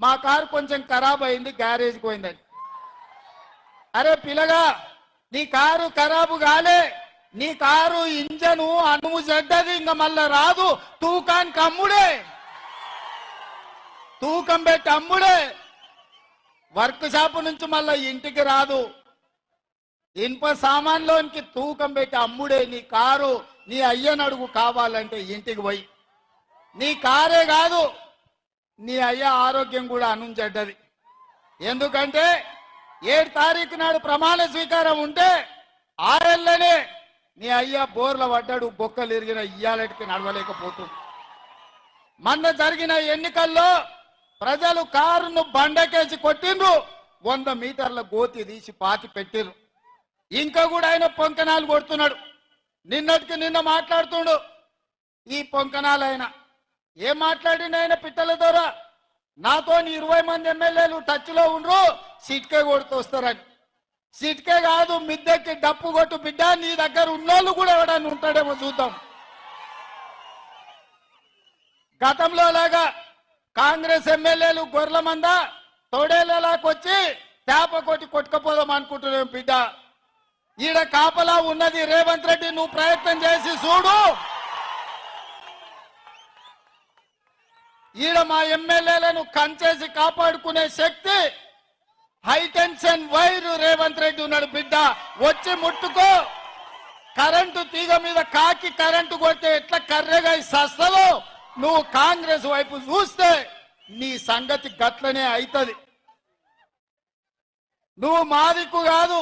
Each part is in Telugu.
మా కారు కొంచెం ఖరాబ్ అయింది గ్యారేజ్కి పోయిందని అరే పిల్లగా నీ కారు ఖరాబు కాలే నీ కారు ఇంజను అనుము చెడ్డది ఇంకా మళ్ళా రాదు తూకానికి అమ్ముడే. తూకం పెట్టి అమ్ముడే. వర్క్ షాప్ నుంచి మళ్ళా ఇంటికి రాదు. ఇనుప సామాన్లోనికి తూకం పెట్టి అమ్ముడే నీ కారు నీ అయ్యనడుగు కావాలంటే ఇంటికి పోయి. నీ కారే కాదు నీ అయ్య ఆరోగ్యం కూడా అనుంచడ్డది. ఎందుకంటే ఏడు తారీఖు నాడు ప్రమాణ స్వీకారం ఉంటే ఆరేళ్ళనే నీ అయ్య బోర్ల పడ్డాడు బొక్కలు ఇరిగిన ఇయ్యాలటికి నడవలేకపోతుంది. మొన్న జరిగిన ఎన్నికల్లో ప్రజలు కారును బండకేసి కొట్టిండ్రు వంద మీటర్ల గోతి తీసి పాతి పెట్టిర్రు. ఇంకా కూడా ఆయన పొంకనాలు కొడుతున్నాడు. నిన్నటికి నిన్న మాట్లాడుతుండు ఈ పొంకనాలు ఆయన ఏం మాట్లాడిన ఆయన పిట్టల ద్వారా? నాతో ఇరవై మంది ఎమ్మెల్యేలు టచ్లో ఉండరు సీట్కే సిట్కే కొడుతూ వస్తారని కాదు మిద్దెకి డప్పు కొట్టు బిడ్డ నీ దగ్గర ఉన్నోళ్ళు కూడా ఎవడని ఉంటాడేమో చూద్దాం. గతంలో లాగా కాంగ్రెస్ ఎమ్మెల్యేలు గొర్రెల మంద తోడేళ్ళలాకొచ్చి తేప కొట్టి కొట్టుకపోదాం అనుకుంటున్నాం బిడ్డ. ఈడ కాపలా ఉన్నది రేవంత్ రెడ్డి నువ్వు ప్రయత్నం చేసి చూడు. ఈడ మా ఎమ్మెల్యేలను కంచేసి కాపాడుకునే శక్తి high tension wire Revanth Reddy ఉన్నాడు బిడ్డ. వచ్చి ముట్టుకో. కరెంటు తీగ మీద కాకి కరెంటు కొడితే ఎట్లా కర్రెగా సస్తలో నువ్వు కాంగ్రెస్ వైపు చూస్తే నీ సంగతి గట్లనే అవుతుంది నువ్వు మాదిక్కు కాదు.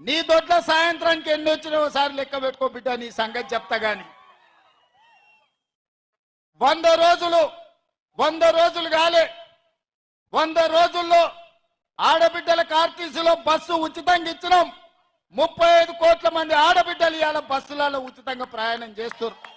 నీ దొడ్ల సాయంత్రానికి ఎన్ని వచ్చినా ఒకసారి లెక్క పెట్టుకో బిడ్డ నీ సంగతి చెప్తా గాని. వంద రోజులు వంద రోజులు కాలే. వంద రోజుల్లో ఆడబిడ్డల కార్టీసీలో బస్సు ఉచితంగా ఇచ్చినాం. ముప్పై ఐదు కోట్ల మంది ఆడబిడ్డలు ఇవాళ బస్సులలో ఉచితంగా ప్రయాణం చేస్తున్నారు.